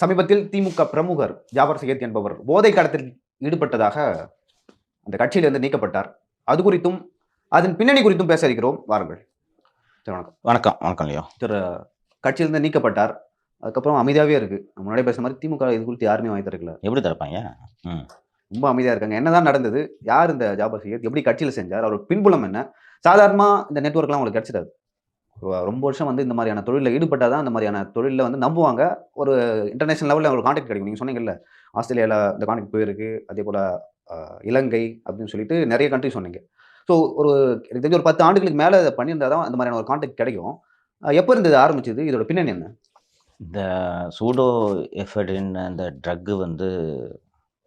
சமீபத்தில் திமுக பிரமுகர் ஜாபர் சையத் என்பவர் போதை கடத்தில் ஈடுபட்டதாக அந்த கட்சியிலிருந்து நீக்கப்பட்டார். அது குறித்தும் அதன் பின்னணி குறித்தும் பேச இருக்கிறோம். வாருங்கள். சரி வணக்கம். வணக்கம். வணக்கம் லியோ. திரு கட்சியிலிருந்து நீக்கப்பட்டார். அதுக்கப்புறம் அமைதியாகவே இருக்கு. முன்னாடி பேசுற மாதிரி திமுக இது குறித்து யாருமே வாங்கி தரக்கல எப்படி திறப்பாங்க? ம். ரொம்ப அமைதியா இருக்காங்க. என்னதான் நடந்தது யார் இந்த ஜாபர் சையத் எப்படி கட்சியில் செஞ்சார் அவர் பின்புலம் என்ன? சாதாரணமா இந்த நெட்ஒர்க்லாம் உங்களுக்கு கிடைச்சிடாது. ரொம்ப வருஷம் வந்து இந்த மாதிரியான தொழிலில் ஈடுபட்டால் தான் இந்த மாதிரியான தொழிலில் வந்து நம்புவாங்க. ஒரு இன்டர்நேஷனல் லெவலில் அவங்களுக்கு காண்டாக்ட் கிடைக்கும். நீங்கள் சொன்னீங்கல்ல ஆஸ்திரேலியாவில் இந்த காண்டாக்ட் போயிருக்கு. அதே போல் இலங்கை அப்படின்னு சொல்லிட்டு நிறைய கண்ட்ரி சொன்னீங்க. ஸோ ஒரு எனக்கு தெரிஞ்ச ஒரு பத்து ஆண்டுகளுக்கு மேலே இதை பண்ணியிருந்தால் தான் அந்த மாதிரியான ஒரு காண்டாக்ட் கிடைக்கும். எப்போ இருந்தது ஆரம்பிச்சது? இதோட பின்னணி என்ன? இந்த சூடோ எஃபர்டின் அந்த ட்ரக்கு வந்து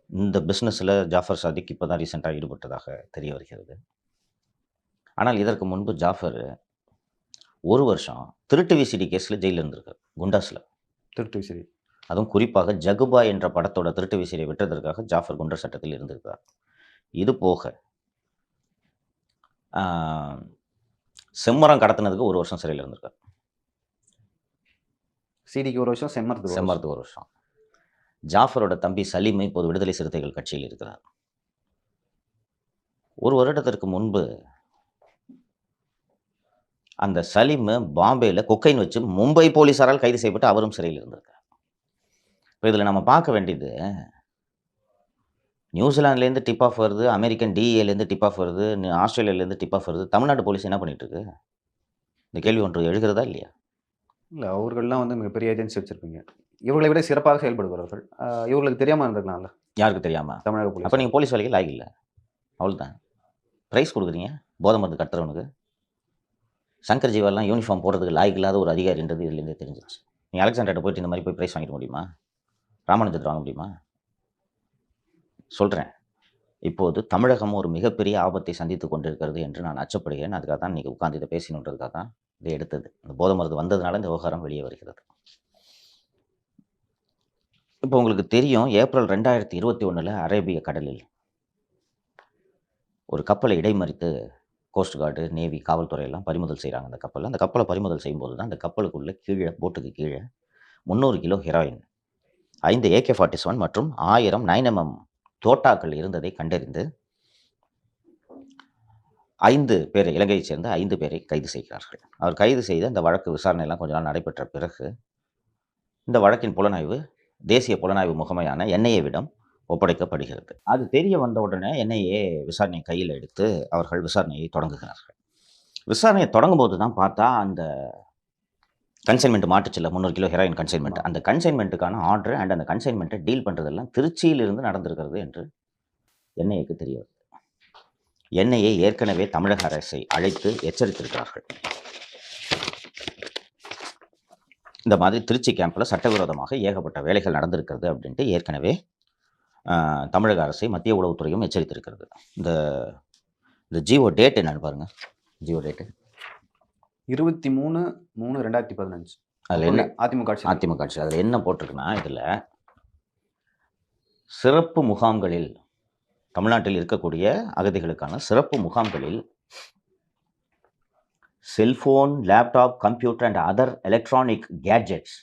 இந்த பிஸ்னஸில் ஜாஃபர் சாதிக் இப்போ தான் ரீசெண்டாக ஈடுபட்டதாக தெரிய வருகிறது. ஆனால் இதற்கு முன்பு ஜாஃபர் ஒரு வருஷம் திருட்டு விசிடி கேஸில் ஜெயிலில் இருந்திருக்கார் குண்டாஸில். திருட்டு சரி அதுவும் குறிப்பாக ஜகுபா என்ற படத்தோட திருட்டு விசிறியை விட்டதற்காக ஜாஃபர் குண்டர் சட்டத்தில் இருந்திருக்கிறார் இது போக செம்மரம் கடத்தினதுக்கு ஒரு வருஷம் சிறையில் இருந்திருக்கார். சிடிக்கு ஒரு வருஷம் வருஷம். செம்மரத்துக்கு ஒரு வருஷம். ஜாஃபரோட தம்பி சலீம் இப்போது விடுதலை சிறுத்தைகள் கட்சியில் இருக்கிறார். ஒரு வருடத்திற்கு முன்பு அந்த சலீம் பாம்பேயில் கொக்கைன் வச்சு மும்பை போலீசாரால் கைது செய்யப்பட்டு அவரும் சிறையில் இருந்திருக்கார் இப்போ இதில் நம்ம பார்க்க வேண்டியது நியூசிலாந்துலேருந்து டிப் ஆஃப் வருது அமெரிக்கன் டிஏலேருந்து டிப் ஆஃப் வருது ஆஸ்திரேலியாலேருந்து டிப் ஆஃப் வருது. தமிழ்நாடு போலீஸ் என்ன பண்ணிட்டு இருக்கு? இந்த கேள்வி ஒன்று எழுகிறதா இல்லையா? இல்லை அவர்கள்லாம் வந்து மிகப்பெரிய ஏஜென்சி வச்சிருப்பீங்க. இவர்களை விட சிறப்பாக செயல்படுகிறார்கள் அஹ் இவர்களுக்கு தெரியாம இருந்திருக்கலாம்ல? யாருக்கு தெரியாமல் தமிழக அப்போ போலீஸ் நீங்கள் போலீஸ் வேலைக்கு லாய்க்கு இல்லை. அவ்வளோதான் ப்ரைஸ் கொடுக்குறீங்க? போதை மருந்து கட்டுறவனுக்கு? சங்கர் ஜீவாலாம் யூனிஃபார்ம் போடுறதுக்கு லாய்க்கு இல்லாத ஒரு அதிகாரின்றது இதுலேருந்தே தெரிஞ்சிச்சு நீ அலெக்சாண்டர்கிட்ட போயிட்டு இந்த மாதிரி போய் ப்ரைஸ் வாங்கிட முடியுமா? ராமானுஜத்தில் வாங்க முடியுமா? சொல்கிறேன் இப்போது தமிழகம் ஒரு மிகப்பெரிய ஆபத்தை சந்தித்து கொண்டிருக்கிறது என்று நான் அச்சப்படுகிறேன். அதுக்காக தான் இன்றைக்கி உட்காந்து இதை பேசணுன்றதுக்காக தான் இதை எடுத்தது. இந்த போதை மருந்து வந்ததுனால இந்த விவகாரம் வெளியே வருகிறது. இப்போ உங்களுக்கு தெரியும் ஏப்ரல் ரெண்டாயிரத்தி இருபத்தி ஒன்றில் அரேபிய கடலில் ஒரு கப்பலை இடைமறித்து கோஸ்ட் கார்டு நேவி காவல்துறை எல்லாம் பறிமுதல் செய்கிறாங்க அந்த கப்பலில். அந்த கப்பலை பறிமுதல் செய்யும்போது தான் அந்த கப்பலுக்குள்ளே கீழே போட்டுக்கு கீழே முந்நூறு கிலோ ஹெராயின் ஐந்து ஏகே ஃபார்ட்டி செவன் மற்றும் ஆயிரம் நைன் எம்எம் தோட்டாக்கள் இருந்ததை கண்டறிந்து ஐந்து பேரை இலங்கையைச் சேர்ந்த ஐந்து பேரை கைது செய்கிறார்கள். அவர் கைது செய்து அந்த வழக்கு விசாரணை எல்லாம் கொஞ்ச நாள் நடைபெற்ற பிறகு இந்த வழக்கின் புலனாய்வு தேசிய புலனாய்வு முகமையான என்ஐஏவிடம் ஒப்படைக்கப்படுகிறது. அது தெரிய வந்த உடனே என்ஐஏ விசாரணை கையில் எடுத்து அவர்கள் விசாரணையை தொடங்குகிறார்கள். விசாரணையை தொடங்கும் போது தான் பார்த்தா அந்த கன்சைன்மெண்ட் மாட்டுச்சில்ல முந்நூறு கிலோ ஹெராயின் கன்சைன்மெண்ட் அந்த கன்சைன்மெண்ட்டுக்கான ஆர்டர் அண்ட் அந்த கன்சைன்மெண்ட்டை டீல் பண்ணுறதெல்லாம் திருச்சியிலிருந்து நடந்திருக்கிறது என்று என்ஐஏக்கு தெரிய வருது என்ஐஏ ஏற்கனவே தமிழக அரசை அழைத்து எச்சரித்திருக்கிறார்கள். இந்த மாதிரி திருச்சி கேம்பில் சட்டவிரோதமாக ஏகப்பட்ட வேலைகள் நடந்திருக்கிறது அப்படின்ட்டு ஏற்கனவே தமிழக அரசை மத்திய உளவுத்துறையும் எச்சரித்திருக்கிறது. இந்த இந்த ஜியோ டேட் என்னன்னு பாருங்க. ஜியோ டேட்டு இருபத்தி மூணு மூணு ரெண்டாயிரத்தி பதினஞ்சு. அதில் என்ன அதிமுக ஆட்சி. அதிமுக ஆட்சி. அதில் என்ன போட்டிருக்குன்னா இதில் சிறப்பு முகாம்களில் தமிழ்நாட்டில் இருக்கக்கூடிய அகதிகளுக்கான சிறப்பு முகாம்களில் cellphone laptop computer and other electronic gadgets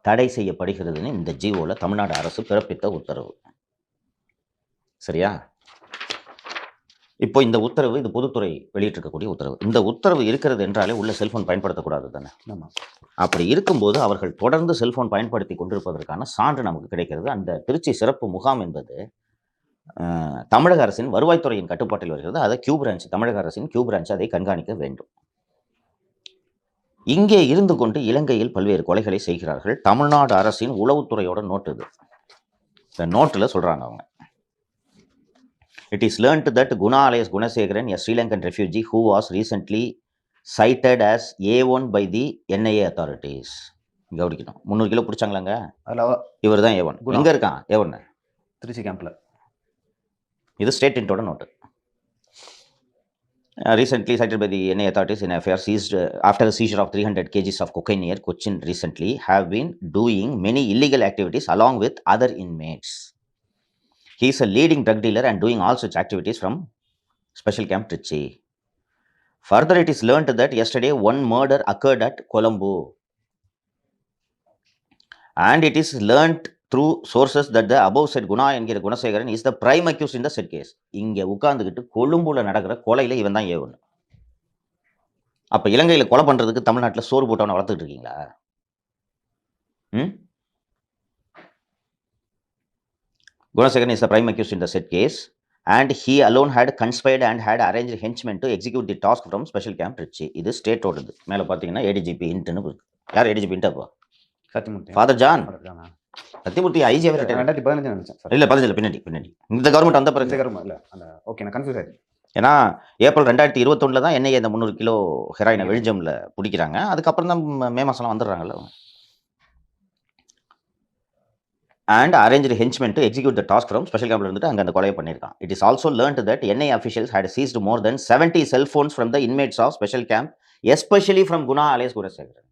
தடை செய்யப்படுகிறதுன்னு இந்த ஜியோவில் தமிழ்நாடு அரசு பிறப்பித்த உத்தரவு. சரியா? இப்போ இந்த உத்தரவு இது பொதுத்துறை வெளியிட்டிருக்கக்கூடிய உத்தரவு. இந்த உத்தரவு இருக்கிறது என்றாலே உள்ள செல்போன் பயன்படுத்தக்கூடாது தானே? அப்படி இருக்கும்போது அவர்கள் தொடர்ந்து செல்போன் பயன்படுத்தி கொண்டிருப்பதற்கான சான்று நமக்கு கிடைக்கிறது. அந்த திருச்சி சிறப்பு முகாம் என்பது தமிழக அரசின் வருவாய்த்துறையின் கட்டுப்பாட்டில் வருகிறது. அதை கியூ பிரான்ச் தமிழக அரசின் கியூ பிரான்ச் அதை கண்காணிக்க வேண்டும். இங்கே இருந்து கொண்டு இலங்கையில் பல்வேறு கொலைகளை செய்கிறார்கள் தமிழ்நாடு அரசின் உளவுத்துறையோட நோட்டு இது. இந்த நோட்டில் சொல்கிறாங்க அவங்க. It is learnt that Guna alias Gunasekaran a Sri Lankan refugee who was recently cited as A1 by the NIA authorities கவனிக்கணும் முந்நூறு கிலோ பிடிச்சாங்களாங்க இவர் தான் ஏவன் குணா. எங்கே இருக்கான் ஏவன் திருச்சி கேம்ப்ல இது state இன்டோட note recently cited by the NIA authorities in affair seized uh, after the seizure of 300 kgs of cocaine near Cochin recently have been doing many illegal activities along with other inmates. He is a leading drug dealer and doing all such activities from Special Camp Trichy. Further, it is learnt that yesterday one murder occurred at Colombo. And it is learnt through sources that the above said Guna என்கிற Gunasekaran is the prime accused in the said case இங்கே உட்கார்ந்துக்கிட்டு கொழும்புல நடக்கிற கொலையில் இவன் தான் A1 அப்போ இலங்கையில் கொலை பண்ணுறதுக்கு தமிழ்நாட்டில் சோறு போட்டவனை வளர்த்துட்டு இருக்கீங்களா ம் Gunasekaran is the prime accused in the said case and he alone had conspired and had arranged henchmen to execute the task from special camp Trichy இது ஸ்டேட்டோடது மேலே பார்த்தீங்கன்னா ஏடிஜிபி இன்ட்டுன்னு யார் ஏடிஜிபி இன்ட்டப்பா Sathyamoorthy. Father John? Sathyamoorthy IG அவர் ரெண்டாயிரத்தி பதினஞ்சு நினைச்சேன் இல்லை பதினஞ்சு பின்னாடி பின்னாடி. இந்த கவர்மெண்ட் வந்த பிறகு. இந்த இல்ல அந்த ஓகே நான் கன்ஃபியூஸ் ஆயிடுச்சு ஏன்னா ஏப்ரல் ரெண்டாயிரத்தி இருபத்தொன்னில் தான் என்ஐஏ இந்த முந்நூறு கிலோ ஹெராயினை வெளிஜம்ல பிடிக்கிறாங்க. அதுக்கப்புறம் தான் ம- மே மாதம்லாம் வந்துடுறாங்கல்ல. And arrange henchmen to execute the task from special கேம்ப்ல இருந்துட்டு அங்கே அந்த கொலையை பண்ணியிருக்கான். It is also learn that NI officials had seized more than seventy cellphones from the inmates of special camp especially from Guna alias Gunasekaran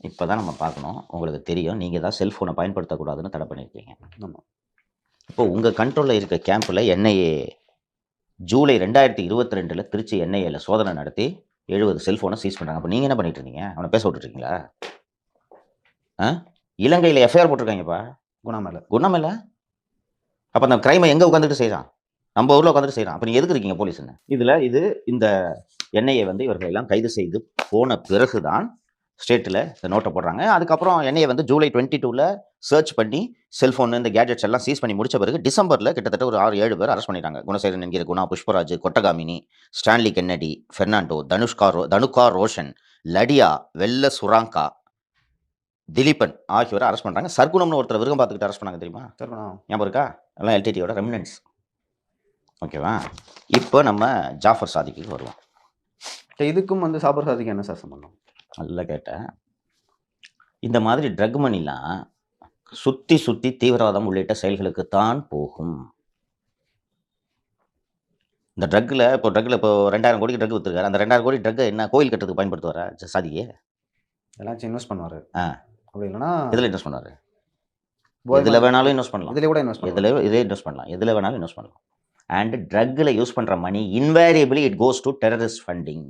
இப்போ தான் நம்ம பார்க்கணும். உங்களுக்கு தெரியும். நீங்கள் தான் செல்ஃபோனை பயன்படுத்தக்கூடாதுன்னு தடை பண்ணியிருக்கீங்க. ஆமா. இப்போ உங்கள் கண்ட்ரோலில் இருக்க கேம்பில் என்ஐஏ ஜூலை ரெண்டாயிரத்தி இருபத்தி ரெண்டில் திருச்சி என்ஐஏல சோதனை நடத்தி எழுபது செல்ஃபோனை சீஸ் பண்ணுறாங்க அப்போ நீங்கள் என்ன பண்ணிட்டு இருந்தீங்க? அவனை பேச விட்டுருக்கீங்களா ஆ? இலங்கையில் எஃப்ஐஆர் போட்டிருக்காங்கப்பா குணா மேல குணம் இல்லை அப்போ அந்த கிரைமை எங்கே உட்காந்துட்டு செய்கிறான் நம்ம ஊரில் உட்காந்துட்டு செய்கிறான் அப்போ நீ எதுக்கு இருக்கீங்க போலீஸ்னு? இதில் இது இந்த என்ஐஏ வந்து இவர்கள் எல்லாம் கைது செய்து போன பிறகு தான் ஸ்டேட்டில் இந்த நோட்டை போடுறாங்க. அதுக்கப்புறம் என்ஐஏ வந்து ஜூலை டுவெண்ட்டி டூவில் சர்ச் பண்ணி செல்ஃபோன் இந்த கேஜெட்ஸ் எல்லாம் சீஸ் பண்ணி முடிச்ச பிறகு டிசம்பரில் கிட்டத்தட்ட ஒரு ஆறு ஏழு பேர் அரெஸ்ட் பண்ணிட்டாங்க. குணசேகரன் என்கிற குணா புஷ்பராஜ் கொட்டகாமினி ஸ்டான்லி கென்னடி ஃபெர்னாண்டோ தனுஷ்கா ரோ தனுகா ரோஷன் லடியா வெள்ள சுராங்கா திலீபன் ஆகியோரை அரெஸ்ட் பண்ணுறாங்க சர்க்குணம்னு ஒருத்தர் விருகம் பார்த்துக்கிட்டு அரெஸ்ட் பண்ணாங்க தெரியுமா? சார் குணா ஞாபகம் இருக்கா? எல்லாம் எல்டிடியோட ரெமினன்ஸ் ஓகேவா இப்போ நம்ம ஜாஃபர் சாதிக்கு வருவோம். இதுக்கும் வந்து சாபர் சாதிக்கு என்ன சார் சம்பந்தம்? நல்லா கேட்டேன் இந்த மாதிரி ட்ரக் மணிலாம் சுற்றி சுற்றி தீவிரவாதம் உள்ளிட்ட செயல்களுக்கு தான் போகும். இந்த ட்ரக்கில் இப்போ ட்ரக்கில் இப்போ ரெண்டாயிரம் கோடிக்கு ட்ரக் விற்றுருக்காரு அந்த ரெண்டாயிரம் கோடி ட்ரக்கை என்ன கோயில் கட்டுறதுக்கு பயன்படுத்துவாரா? சாதியே எல்லாம் இன்வெஸ்ட் பண்ணுவாரு. ஆ. அப்படி இல்லைன்னா எதில் இன்வெஸ்ட் பண்ணுவார் போதை எதில் வேணாலும் இன்வெஸ்ட் பண்ணலாம். இதுல கூட இன்வெஸ்ட் இதில் இதே இன்வெஸ்ட் பண்ணலாம். எதில் வேணாலும் இன்வெஸ்ட் பண்ணலாம். அண்ட் ட்ரக்கில் யூஸ் பண்ணுற money invariably it goes to terrorist funding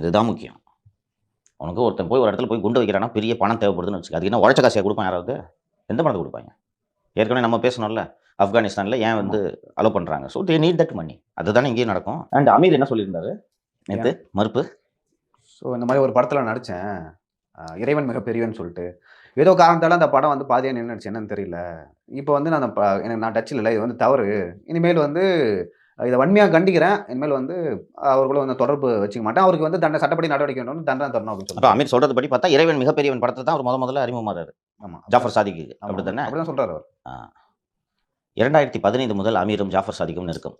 இதுதான் முக்கியம். உனக்கு ஒருத்தன் போய் ஒரு இடத்துல போய் குண்டு வைக்கிறானா பெரிய பணம் தேவைப்படுதுன்னு வச்சுக்க. அதுக்கு என்ன உழைச்ச காசியாக கொடுப்பான் யாராவது? எந்த பணத்தை கொடுப்பாங்க? ஏற்கனவே நம்ம பேசணும்ல. ஆப்கானிஸ்தானில் ஏன் வந்து அலோ பண்ணுறாங்க so they need that money அதுதானே இங்கேயும் நடக்கும். அண்ட் அமீர் என்ன சொல்லியிருந்தாரு? நேற்று மறுப்பு? ஸோ இந்த மாதிரி ஒரு படத்தில் நடித்தேன் இறைவன் மிக பெரியவன் சொல்லிட்டு ஏதோ காரணத்தால அந்த படம் வந்து பாதியாக நின்றுச்சு என்னன்னு தெரியல. இப்போ வந்து நான் அந்த எனக்கு நான் டச்சில் இல்லை இது வந்து தவறு. இனிமேல் வந்து இதை வன்மையாக கண்டிக்கிறேன். இனிமேல் வந்து அவர்களும் வந்து தொடர்பு வச்சுக்க மாட்டேன். அவருக்கு வந்து தண்டனை சட்டப்படி நடவடிக்கை வேணும் தண்டனை தரணும் அப்படின்னு அப்போ சொல்லி அமீர் சொல்கிறது படி பார்த்தா இறைவன் மிகப்பெரியவன் படத்தை தான் அவர் முத முதல்ல அறிமுகமாறாரு ஆமாம் ஜாஃபர் சாதிக்கு. அப்படி தானே? அப்படிதான் சொல்றாரு அவர். இரண்டாயிரத்தி பதினைந்து முதல் அமீரும் ஜாஃபர் சாதிக்கும் நெருக்கம்.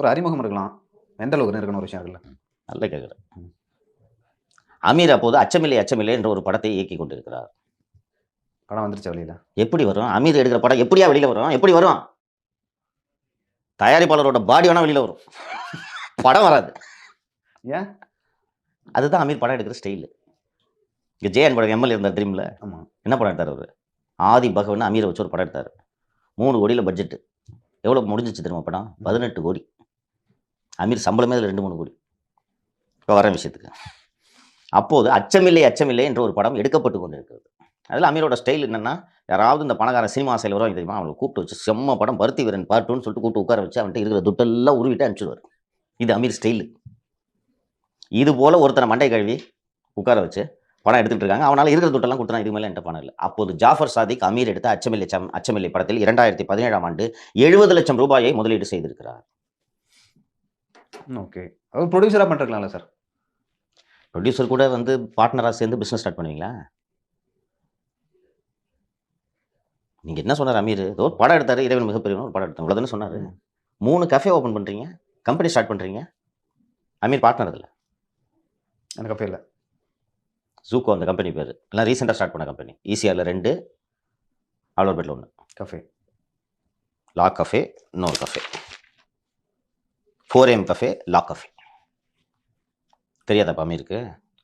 ஒரு அறிமுகம் இருக்கலாம் எந்த அளவுக்கு இருக்கணும் ஒரு விஷயம் இருக்குல்ல. நல்ல கேட்குறேன் அமீர் அப்போது அச்சமில்லை அச்சமில்லை என்ற ஒரு படத்தை இயக்கி கொண்டிருக்கிறார். படம் வந்துருச்சு வழியில எப்படி வரும்? அமீர் எடுக்கிற படம் எப்படியா வெளியில வரும்? எப்படி வரும்? தயாரிப்பாளரோட பாடி வேணா வெளியில வரும். படம் வராது. ஏன்? அதுதான் அமீர் படம் எடுக்கிற ஸ்டைல் இங்கே ஜெயன் படம் எம்எல்ஏ இருந்தார் தெரியுமில்ல ஆமா. என்ன படம் எடுத்தார் அவர்? ஆதி பகவன் அமீரை வச்சு ஒரு படம் எடுத்தார். மூணு கோடியில் பட்ஜெட்டு எவ்வளோ முடிஞ்சிச்சு தெரியுமா படம்? பதினெட்டு கோடி. அமீர் சம்பளமே அதில் ரெண்டு மூணு கோடி. இப்போ வர விஷயத்துக்கு. அப்போது அச்சமில்லை அச்சமில்லை என்ற ஒரு படம் எடுக்கப்பட்டு கொண்டிருக்கிறது. அதில் அமீரோட ஸ்டைல் என்னென்னா யாராவது இந்த பணக்கார சினிமா செயல் வரும் தெரியுமா? அவங்களை கூப்பிட்டு வச்சு செம்ம படம் பருத்தி வீரன் பார்ட்டுன்னு சொல்லிட்டு கூப்பிட்டு உட்கார வச்சு அவன்கிட்ட இருக்கிற துட்டெல்லாம் உருவிட்டு அனுப்பிச்சிடுவார். இது அமீர் ஸ்டைலு இது போல் ஒருத்தனை மண்டை கழுவி உட்கார வச்சு படம் எடுத்துகிட்டு இருக்காங்க. அவனால் இருக்கிற துட்டெல்லாம் கொடுத்தா இது மேலே என்கிட்ட பணம் இல்லை. அப்போது ஜாஃபர் சாதிக் அமீர் எடுத்த அச்சமில்லை சம் அச்சமில்லை படத்தில் இரண்டாயிரத்தி பதினேழாம் ஆண்டு எழுபது லட்சம் ரூபாயை முதலீடு செய்திருக்கிறார். ஓகே. அவர் ப்ரொடியூசராக பண்ணிருக்கலாம்ல சார் ப்ரொடியூசர் கூட வந்து பார்ட்னராக சேர்ந்து பிஸ்னஸ் ஸ்டார்ட் பண்ணுவீங்களா? நீங்கள் என்ன சொன்னார் அமீர்? ஏதோ ஒரு படம் எடுத்தார் இறைவன் மிகப்பெரிய ஒரு படம் எடுத்தார். இவ்வளோதானே சொன்னார். மூணு கஃபே ஓப்பன் பண்ணுறீங்க கம்பெனி ஸ்டார்ட் பண்ணுறீங்க அமீர் பார்ட்னர் இதில் எனக்கு அப்போ இல்லை ஜூக்கோ அந்த கம்பெனி பேர். எல்லாம் ரீசெண்டாக ஸ்டார்ட் பண்ண கம்பெனி ஈசிஆரில் ரெண்டு ஆலோர்பேட்டில் ஒன்று கஃபே லா கஃபே இன்னொரு cafe four M cafe la cafe தெரியாதாப்பா அமீருக்கு?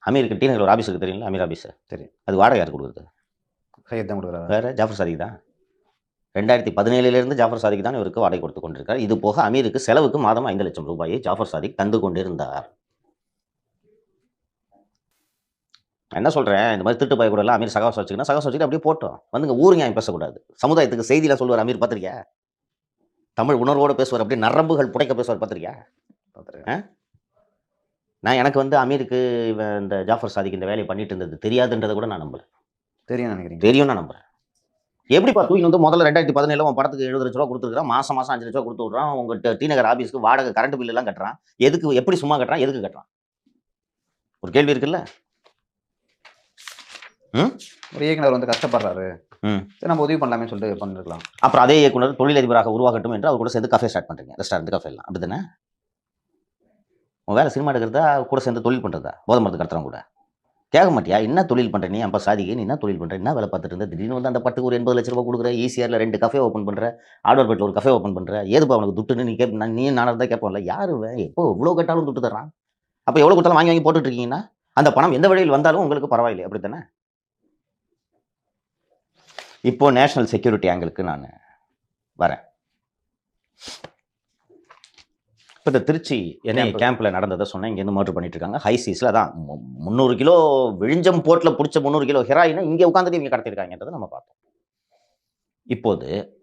அமீருக்கு டி நகர் ஒரு ஆஃபீஸ் தெரியுங்களா அமீர் ஆஃபீஸ் தெரியும். அது வாடகை யார் கொடுக்குறது? சையத் தான் கொடுக்குறாரு. வேற ஜாஃபர் சாதிக் தான். ரெண்டாயிரத்தி பதினேழுலேருந்து ஜாஃபர் சாதிக் தான் இவருக்கு வாடகை கொடுத்து கொண்டிருக்கார். இது போக அமீருக்கு செலவுக்கு மாதம் ஐந்து லட்சம் ரூபாயை ஜாஃபர் சாதிக் தந்து கொண்டிருந்தார். என்ன சொல்கிறேன் இந்த மாதிரி திருட்டு பயக்கூட எல்லாம் அமீர் சகாசம் வச்சுக்கணும் சகாசம் வச்சுக்கிட்டு அப்படியே போட்டோம். வந்துங்க ஊருங்க அவன் பேசக்கூடாது? சமுதாயத்துக்கு செய்தியில் சொல்லுவார் அமீர் பார்த்திருக்கியா? தமிழ் உணர்வோடு பேசுவார் அப்படியே நரம்புகள் புடைக்க பேசுவார் பார்த்திருக்கியா? பார்த்துருக்கேன். நான் எனக்கு வந்து அமீருக்கு இவன் இந்த ஜாஃபர் சாதிக் இந்த வேலையை பண்ணிட்டு இருந்தது தெரியாதுன்றதை கூட நான் நம்புறேன் தெரியும் நினைக்கிறீங்க? தெரியும் நான் நம்புறேன் எப்படிப்பா தூக்கி வந்து முதல்ல ரெண்டாயிரத்தி பதினேழு உன் படத்துக்கு எழுபது லட்ச ரூபா கொடுத்துருக்கான் மாசம் மாசம் அஞ்சு லட்ச ரூபா கொடுத்து விட்றான் உங்க டி- நகர் ஆபீஸ்க்கு வாடகை கரண்ட் பில் எல்லாம் கட்டுறான். எதுக்கு எப்படி சும்மா கட்டுறான் எதுக்கு கட்டுறான்? ஒரு கேள்வி இருக்குல்ல? ஒரு இயக்குனர் வந்து கஷ்டப்படுறாரு. ம். சரி நம்ம உதவி பண்ணலாமே சொல்லிட்டு பண்ணிருக்கலாம். அப்புறம் அதே இயக்குனர் தொழிலதிபராக உருவாகட்டும் என்று அவர் கூட சேர்ந்து கஃபே ஸ்டார்ட் பண்றீங்க. ரெஸ்டாரண்ட் கஃபே எல்லாம். அப்படிதானே உன் வேலை சினிமா எடுக்கிறதா? கூட சேர்ந்து தொழில் பண்ணுறதா போதை மருந்து கடத்துறவங்க கூட. கேட்க மாட்டியா? என்ன தொழில் பண்ணுற நீ? அப்ப சாதிக்கு நீ என்ன தொழில் பண்ணுற என்ன வேலை பார்த்துட்டு இருந்த? திடீர்னு வந்து அந்த பட்டுக்கு ஒரு எண்பது லட்ச ரூபாய் கொடுக்குற ஈசிஆர்ல ரெண்டு கஃபே ஓப்பன் பண்ணுற ஆடோர்பேட்டில் ஒரு கஃபே ஓப்பன் பண்ணுற ஏதுப்பா அவனுக்கு துட்டுன்னு நீ கேப் நான் நீ நானும் இருந்தால் கேட்போம்ல யார் எப்போ இவ்வளோ கேட்டாலும் துட்டு தர்றான்? அப்போ எவ்வளோ கொடுத்தாலும் வாங்கி வாங்கி போட்டுட்டு இருக்கீங்கன்னா அந்த பணம் எந்த வழியில் வந்தாலும் உங்களுக்கு பரவாயில்லை. அப்படி தானே இப்போ நேஷனல் செக்யூரிட்டி ஆங்கிளுக்கு நான் வரேன். இப்போ இந்த திருச்சி Camp. கேம்பில் நடந்ததை சொன்னேன். இங்கேருந்து மர்டர் பண்ணிட்டு இருக்காங்க ஹை சீஸில் தான். மு- முந்நூறு கிலோ விழிஞ்சம் போர்ட்டில் பிடிச்ச முந்நூறு கிலோ ஹெராயினை இங்கே உட்காந்துட்டு இவங்க கடத்திருக்காங்கன்றதை நம்ம பார்த்தோம். இப்போது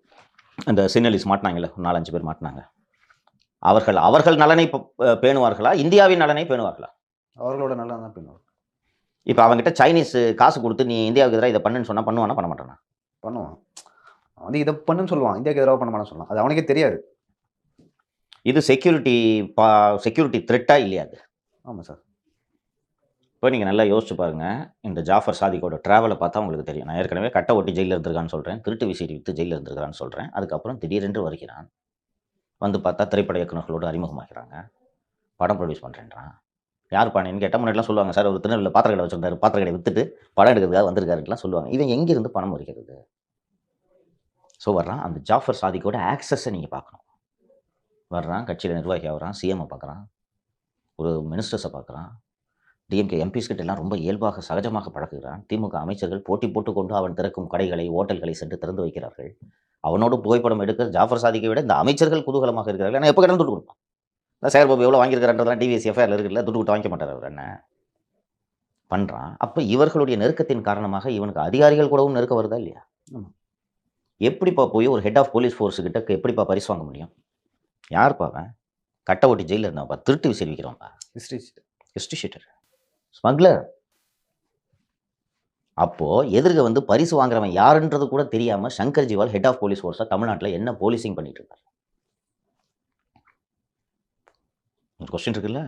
அந்த சின்னலிஸ் மாட்டினாங்கல்ல நாலஞ்சு பேர் மாட்டினாங்க. அவர்கள் அவர்கள் நலனை பேணுவார்களா? இந்தியாவின் நலனை பேணுவார்களா? அவர்களோட நல்லா தான் பண்ணுவோம் இப்போ அவங்ககிட்ட சைனீஸ் காசு கொடுத்து நீ இந்தியாவுக்கு எதிராக இதை பண்ணுன்னு சொன்னால் பண்ணுவானா? பண்ண மாட்டானா? பண்ணுவான். வந்து இதை பண்ணுன்னு சொல்லுவான். இந்தியாவுக்கு எதிராக பண்ண மாட்டான்னு சொல்லலாம் அது அவனுக்கே தெரியாது. இது செக்யூரிட்டி பா செக்யூரிட்டி த்ரெட்டா இல்லையா அது? ஆமாம் சார். இப்போ நீங்கள் நல்லா யோசிச்சு பாருங்க. இந்த ஜாஃபர் சாதிக்கோட ட்ராவலை பார்த்தா உங்களுக்கு தெரியும். நான் ஏற்கனவே கட்ட ஒட்டி ஜெயிலில் இருந்திருக்கான்னு சொல்கிறேன் திருட்டு விசிறி வித்து ஜெயிலில் இருந்திருக்கான்னு சொல்கிறேன் அதுக்கப்புறம் திடீரென்று வருகிறான். வந்து பார்த்தா திரைப்பட இயக்குநர்களோடு அறிமுகமாகிறாங்க. படம் ப்ரொடியூஸ் பண்ணுறேன்றான் யார் பாணின்னு கேட்டால் முன்னாடிலாம் சொல்லுவாங்க சார் ஒரு திருநெல்வேலியில் பாத்திர கடை வச்சிருந்தாரு. பாத்திர கடை வித்துட்டு படம் எடுக்கிறதுக்காக வந்திருக்காருலாம் சொல்லுவாங்க. இவன் எங்கேருந்து பணம் வருகிறது? ஸோ வர்றான். அந்த ஜாஃபர் சாதிக்கோட ஆக்சஸை நீங்கள் பார்க்கணும். வர்றான் கட்சியில் நிர்வாகி ஆகிறான் சிஎம்ஐ பார்க்குறான் ஒரு மினிஸ்டர்ஸை பார்க்குறான். டிஎம்கே எம்பிஸ் கிட்ட எல்லாம் ரொம்ப இயல்பாக சகஜமாக பழகுகிறான். திமுக அமைச்சர்கள் போட்டி போட்டுக்கொண்டு அவன் திறக்கும் கடைகளை ஓட்டல்களை சென்று திறந்து வைக்கிறார்கள். அவனோடு புகைப்படம் எடுக்க ஜாஃபர் சாதிக்கை விட இந்த அமைச்சர்கள் குதூகலமாக இருக்கிறார்கள். ஆனால் எப்போ கிடந்து துட்டு கொடுப்பான். இந்த சேகர்பாபு எவ்வளோ வாங்கியிருக்காருன்றதுலாம் டிவிஎஸ் எஃப்ஐஆர் இருக்குல்ல துட்டு கொடுத்து வாங்கிக்க மாட்டார் அவர். என்ன? பண்ணுறான் அப்போ இவர்களுடைய நெருக்கத்தின் காரணமாக இவனுக்கு அதிகாரிகள் கூடவும் நெருக்க வருதா இல்லையா? எப்படிப்பா போய் ஒரு ஹெட் ஆஃப் போலீஸ் ஃபோர்ஸுக்கிட்ட எப்படிப்பா பரிசு வாங்க முடியும்? யாருப்பா அவன்? கட்டை ஒட்டி ஜெயிலில் இருந்தான்ப்பா திருட்டு விசிறிக்கிறவன்பா ஹிஸ்ட்ரி ஹிஸ்ட்ரி ஷீட்டர் ஸ்மக்லர். அப்போ எதிர்க வந்து பரிசு வாங்குறவன் யாருன்றது கூட தெரியாம Shankar Jiwal head of police ஃபோர்ஸா தமிழ்நாட்டில் என்ன போலீசிங் பண்ணிட்டு இருக்காரு ஒரு கொஸ்டின் இருக்குல்ல?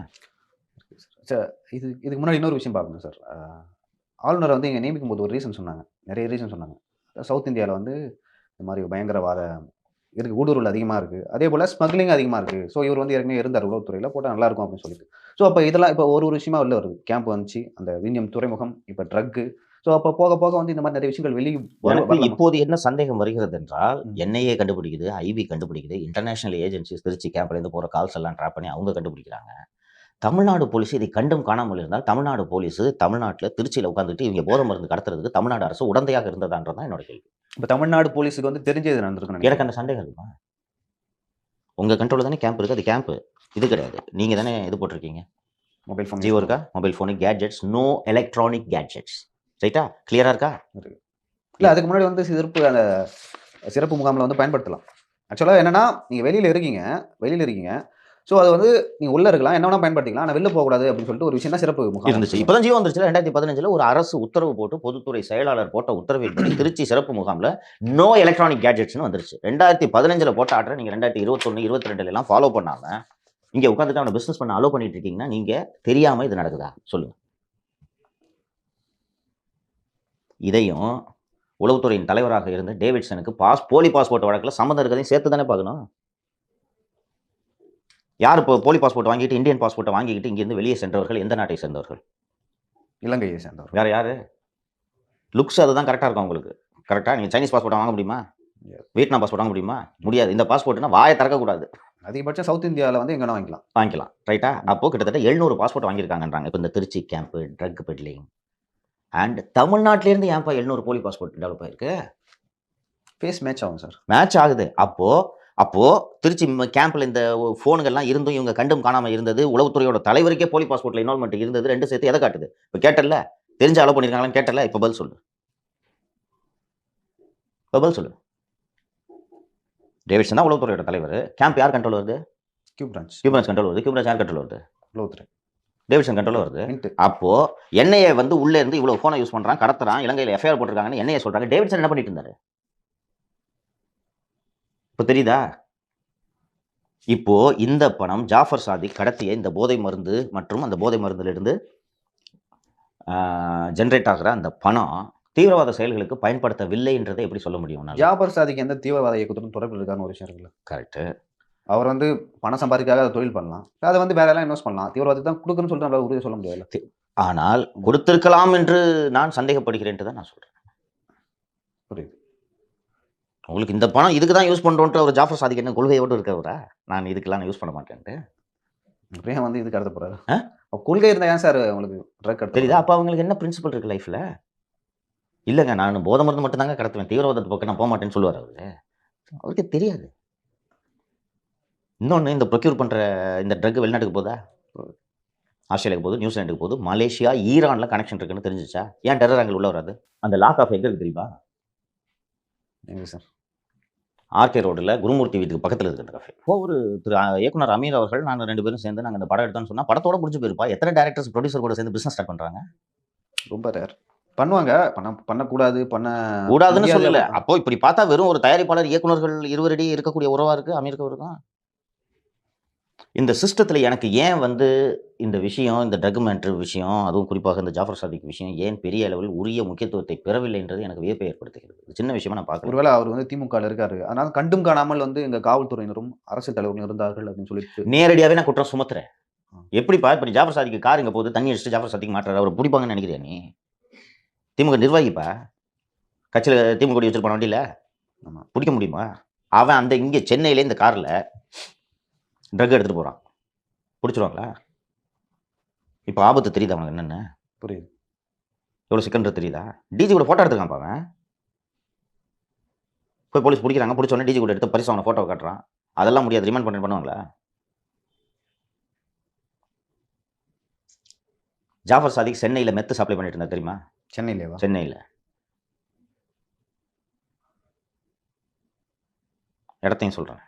சார் இது இதுக்கு முன்னாடி இன்னொரு விஷயம் பார்க்கணும் சார் ஆளுநரை வந்து இங்கே நியமிக்கும் போது ஒரு ரீசன் சொன்னாங்க. நிறைய ரீசன் சொன்னாங்க. சவுத் இந்தியாவில் வந்து இந்த மாதிரி பயங்கரவாத இருக்கு ஊடுருவல் அதிகமாக இருக்குது அதே போல் ஸ்மக்லிங் அதிகமாக இருக்குது ஸோ இவர் வந்து ஏற்கனவே இருந்தார் உளவுத்துறையில். போட்டால் நல்லா இருக்கும் அப்படின்னு சொல்லிட்டு. ஸோ அப்போ இதெல்லாம் இப்போ ஒரு ஒரு விஷயமா வெளில வருது. கேம்ப் வந்துச்சு. அந்த விஞ்ஞம் துறைமுகம் இப்போ ட்ரக்கு ஸோ அப்போ போக போக வந்து இந்த மாதிரி நிறைய விஷயங்கள் வெளியே இப்போது என்ன சந்தேகம் வருகிறது என்றால். என்ஐஏ கண்டுபிடிக்குது ஐபி கண்டுபிடிக்குது இன்டர்நேஷனல் ஏஜென்சிஸ் திருச்சி கேம்ப்ல இருந்து போற கால்ஸ் எல்லாம் ட்ராப் பண்ணி அவங்க கண்டுபிடிக்கிறாங்க. தமிழ்நாடு போலீஸ் இதை கண்டும் காணாமல் இருந்தால் தமிழ்நாடு போலீஸ் தமிழ்நாட்டில் திருச்சியில் உட்காந்துட்டு இவங்க போதை மருந்து கடத்துறதுக்கு தமிழ்நாடு அரசு உடந்தையாக இருந்ததான்றதான் என்னோட கேள்வி. இப்போ தமிழ்நாடு போலீஸுக்கு வந்து தெரிஞ்சது நடந்திருக்குன்னு எனக்கு அந்த சந்தேகம் இருக்குமா? உங்க கண்ட்ரோல் தானே கேம்ப் இருக்கு அது கேம்ப் இது கிடையாது. நீங்க தானே இது போட்டிருக்கீங்க? மொபைல் ஃபோன் ஜியோ இருக்கா. Mobile phone gadgets no electronic gadgets ரைட்டா கிளியரா இருக்கா? இல்லை அதுக்கு முன்னாடி வந்து சிறப்பு அந்த சிறப்பு முகாமில் வந்து பயன்படுத்தலாம். ஆக்சுவலாக என்னன்னா நீங்கள் வெளியில் இருக்கீங்க வெளியில் இருக்கீங்க ஸோ அது வந்து நீ உள்ள இருக்கலாம் என்ன வேணா பயன்படுத்திக்கலாம் ஆனால் வெளில போகக்கூடாது அப்படின்னு சொல்லிட்டு ஒரு விஷயம் தான் சிறப்பு முகாம். இருந்துச்சு. இப்போ ஜியோ வந்துருச்சு ரெண்டாயிரத்தி பதினஞ்சுல ஒரு அரசு உத்தரவு போட்டு பொதுத்துறை செயலாளர் போட்ட உத்தரவின்படி திருச்சி சிறப்பு முகாமில் நோ எலக்ட்ரானிக் கேட்ஜெட்ஸ்னு வந்துருச்சு. ரெண்டாயிரத்தி பதினஞ்சுல போட்ட ஆர்டர் நீங்க ரெண்டாயிரத்தி இருபத்தொன்னு இருபத்தி ரெண்டுல எல்லாம் ஃபாலோ பண்ணாம இங்க உட்காந்துட்டு அவனை பிசினஸ் பண்ண அலோ பண்ணிட்டு இருக்கீங்கன்னா நீங்க தெரியாம இது நடக்குதா? சொல்லுங்க. இதையும் உளவுத்துறையின் தலைவராக இருந்த டேவிட்சனுக்கு பாஸ் போலி பாஸ்போர்ட் வழக்கில் சம்மந்தம் இருக்கிறதையும் சேர்த்து தானே பார்க்கணும்? யார் இப்போ போலி பாஸ்போர்ட் வாங்கிட்டு இந்தியன் பாஸ்போர்ட்டை வாங்கிக்கிட்டு இங்கிருந்து வெளியே சென்றவர்கள் எந்த நாட்டை சேர்ந்தவர்கள்? இலங்கையை சேர்ந்தவர் வேற யாரு? லுக்ஸ் அதுதான் கரெக்டாக இருக்கும் உங்களுக்கு. கரெக்டாக நீங்கள் சைனீஸ் பாஸ்போர்ட் வாங்க முடியுமா. வியட்நாம் பாஸ்போர்ட் வாங்க முடியுமா? முடியாது. இந்த பாஸ்போர்ட்னா வாயை திறக்கக்கூடாது. அதிகபட்சம் சவுத் இந்தியாவில் வந்து எங்கன்னா வாங்கிக்கலாம். வாங்கிக்கலாம். ரைட்டா அப்போ கிட்டத்தட்ட எழுநூறு பாஸ்போர்ட் வாங்கியிருக்காங்கன்றாங்க. இப்போ இந்த Trichy camp drug peddling and தமிழ்நாட்டிலேருந்து ஏன்ப்பா எழுநூறு போலி பாஸ்போர்ட் டெவலப் ஆயிருக்கு? ஃபேஸ் மேட்ச் ஆகும் சார் மேட்ச் ஆகுது. அப்போ அப்போ திருச்சி கேம்ப்ல இந்த ஃபோனுங்கள்லாம் இருந்தும் இவங்க கண்டும் காணாம இருந்தது. உளவுத்துறையோட தலைவருக்கே போலி பாஸ்போர்ட்ல இன்வால்மெண்ட் இருந்தது. ரெண்டு சேர்த்து எதை காட்டுது? இப்போ கேட்டல தெரிஞ்ச அளவு பண்ணியிருக்காங்களான்னு கேட்டல இப்போ பதில் சொல்லு. இப்போ பதில் சொல்லு. டேவிட்சன் தான் உளவுத்துறையோட தலைவர். கேம்ப் யார் கண்ட்ரோல் வருது? கியூ பிரான்ச் கியூபன்ஸ் கண்ட்ரோல் வருது. கியூபன்ஸ் யார் கண்ட்ரோல் வருது? உளவுத்துறை. டேவிட்சன் கண்ட்ரோல் வருது. அப்போ என்ஐஏ வந்து உள்ள இருந்து இவ்வளவு போனை யூஸ் பண்றான் கடத்துறான் இலங்கையில எஃப்ஐஆர் போட்டிருக்காங்கன்னு என்ஐஏ சொல்றாங்க. டேவிட்சன் என்ன பண்ணிட்டு இருந்தாரு? இப்போ தெரியுதா? இப்போ இந்த பணம் ஜாஃபர் சாதிக் கடத்திய இந்த போதை மருந்து மற்றும் அந்த போதை மருந்திலிருந்து ஜென்ரேட் ஆகிற அந்த பணம் தீவிரவாத செயல்களுக்கு பயன்படுத்தவில்லைன்றதை எப்படி சொல்ல முடியும் ஜாபர் சாதிக்கு எந்த தீவிரவாத இயக்கத்துடன் தொடர்பு இருக்கான்னு ஒரு விஷயம் இருக்குல்ல. கரெக்ட் அவர் வந்து பணம் சம்பாதிக்காக அதை தொழில் பண்ணலாம். அதை வந்து வேற எல்லாம் இன்வெஸ்ட் பண்ணலாம். தீவிரவாதத்துக்கு தான் கொடுக்குன்னு சொல்லிட்டு நம்மளால உறுதி சொல்ல முடியாது ஆனால் கொடுத்திருக்கலாம் என்று நான் சந்தேகப்படுகிறேன்ட்டு தான் நான் சொல்றேன். புரியுது. உங்களுக்கு இந்த பணம் இதுக்கு தான் யூஸ் பண்ணுறோன்ட்டு ஒரு ஜாஃபர் சாதிக் என்ன கொள்கையோடு இருக்கவரா நான் இதுக்கெல்லாம் நான் யூஸ் பண்ண மாட்டேன்ட்டு. அப்படியே வந்து இது கடத்த? அப்ப கொள்கை இருந்தா ஏன் சார் உங்களுக்கு ட்ரக் கடத்த தெரியுதா? அப்போ அவங்களுக்கு என்ன பிரின்சிபல் இருக்கு லைஃப்ல இல்லைங்க நான் போதை மருந்து மட்டும்தாங்க கடத்துவேன். தீவிரவாதத்து பக்கம் நான் போக மாட்டேன்னு சொல்லுவார் அவரு. அவருக்கு தெரியாது. இன்னொன்று இந்த ப்ரொக்யூர் பண்ணுற இந்த ட்ரக் வெளிநாட்டுக்கு போதா? ஆஸ்திரேலியாவுக்கு போகுது நியூசிலாண்டுக்கு போகுது மலேசியா ஈரான்ல கனெக்ஷன் இருக்குன்னு தெரிஞ்சிச்சா? ஏன் டெரர் அங்கே உள்ள வராது? அந்த லாக் ஆஃப் எங்கே இருக்கு தெரியுமா? எங்க சார்? ஆர்கே ரோடில் குருமூர்த்தி வீட்டுக்கு பக்கத்தில் இருக்கிற கஃபே இப்போ ஒரு திரு இயக்குனர் அமீர் அவர்கள் நாங்கள் ரெண்டு பேரும் சேர்ந்து நாங்கள் இந்த படம் எடுத்தோம்னு சொன்னால் படத்தோட முடிஞ்சு போயிருப்பா. எத்தனை டேரக்டர்ஸ் ப்ரொடியூசர் கூட சேர்ந்து பிஸ்னஸ் ஸ்டார்ட் பண்ணுறாங்க ரொம்ப ரேர் பண்ணுவாங்க. பண்ண பண்ணக்கூடாது பண்ண கூடாதுன்னு. சொல்லல. அப்போ இப்படி பார்த்தா வெறும் ஒரு தயாரிப்பாளர் இயக்குனர்கள் இருவரிடையே இருக்கக்கூடிய உறவா இருக்கு அமீருக்கு இருக்கும் இந்த சிஸ்டத்துல எனக்கு ஏன் வந்து இந்த விஷயம் இந்த ட்ரக் மேட்ரு விஷயம் அதுவும் குறிப்பாக இந்த ஜாஃபர் சாதிக் விஷயம் ஏன் பெரிய அளவில் உரிய முக்கியத்துவத்தை பெறவில்லைன்றது எனக்கு வியப்பை ஏற்படுத்துகிறது. சின்ன விஷயமா நான் பார்க்குறேன். ஒருவேளை அவர் வந்து திமுக ல இருக்காரு. அதனால கண்டும் காணாமல் வந்து எங்க காவல்துறையினரும் அரசியல் தலைவர்களும் இருந்தார்கள் அப்படின்னு சொல்லிட்டு. நேரடியாவே நான் குற்றம் சுமத்துறேன். எப்படிப்பா இப்ப ஜாஃபர் சாதிக்கு கார் இங்க போகுது தண்ணி அடிச்சுட்டு ஜாஃபர் சாதிக்கு மாட்டுறாரு அவர் பிடிப்பாங்கன்னு நினைக்கிறியா நீ? திமுக நிர்வாகிப்பா? கட்சியில் திமுக வச்சிருப்பான் வண்டியில? ஆமா. பிடிக்க முடியுமா? அவன் அந்த இங்கே சென்னையில இந்த கார்ல ட்ரக் எடுத்துட்டு போறான். பிடிச்சிருவாங்களா? இப்போ ஆபத்து தெரியுது அவனுக்கு என்னென்ன? புரியுது. எவ்வளோ சிக்கன்றது தெரியுதா? டிஜி கூட ஃபோட்டோ எடுத்துக்கான்ப்பா அவன். போய் போலீஸ் பிடிக்கிறாங்க பிடிச்ச உடனே டிஜி கூட எடுத்து பரிசு அவனை ஃபோட்டோ காட்டுறான். அதெல்லாம் முடியாது ரிமாண்ட் பண்ணி பண்ணுவாங்களா? ஜாஃபர் சாதிக் சென்னையில் மெத்து சப்ளை பண்ணிட்டு இருந்தா தெரியுமா? சென்னையிலேவா சென்னையில். இடத்தையும் சொல்கிறேன்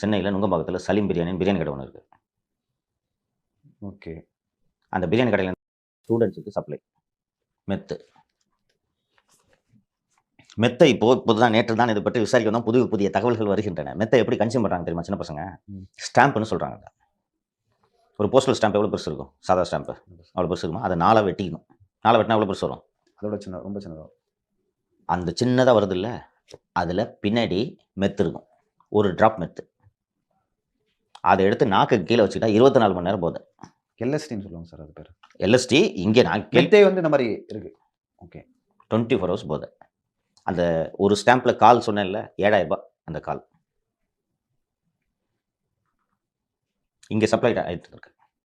சென்னையில் நுங்கம்பாக்கத்தில் சலீம் பிரியாணின்னு பிரியாணி கடை ஒன்று இருக்குது ஓகே. அந்த பிரியாணி கடையில் ஸ்டூடெண்ட்ஸுக்கு சப்ளை. மெத்து. மெத்தை இப்போ இப்போதான் நேற்று தான் இதை பற்றி விசாரிக்க வந்தோம். புதிய புதிய தகவல்கள் வருகின்றன. மெத்தை எப்படி கன்சியூம் பண்ணுறாங்க தெரியுமா சின்ன பசங்க. ஸ்டாம்ப்னு சொல்கிறாங்க ஒரு போஸ்டல் ஸ்டாம்ப் எவ்வளோ பெருசு இருக்கும்? சாதா ஸ்டாம்ப்பு அவ்வளோ பெருசு இருக்குமா? அதை நாளாக வெட்டிக்கணும். நாளை வெட்டினா எவ்வளோ பெருசு வரும்? அதோட சின்ன ரொம்ப சின்னதா அந்த சின்னதாக வருது இல்லை அதில் பின்னாடி மெத்து இருக்கும். ஒரு ட்ராப் மெத்து. அதை எடுத்து நாக்கு கீழே வச்சுக்கிட்டா இருபத்தி நாலு மணி நேரம் போகுது. எல்எஸ்டின்னு சொல்லுவாங்க சார் அது பேர். எல்எஸ்டி இங்கே நாக்கு மெத்தே வந்து இந்த மாதிரி இருக்கு. ஓகே டுவெண்ட்டி ஃபோர் ஹவர்ஸ் போகுது. அந்த ஒரு ஸ்டாம்பில் கால் சொன்னேன்ல ஏழாயிரம் ரூபாய் அந்த கால் இங்கே சப்ளை ஆகிட்டு இருக்கு.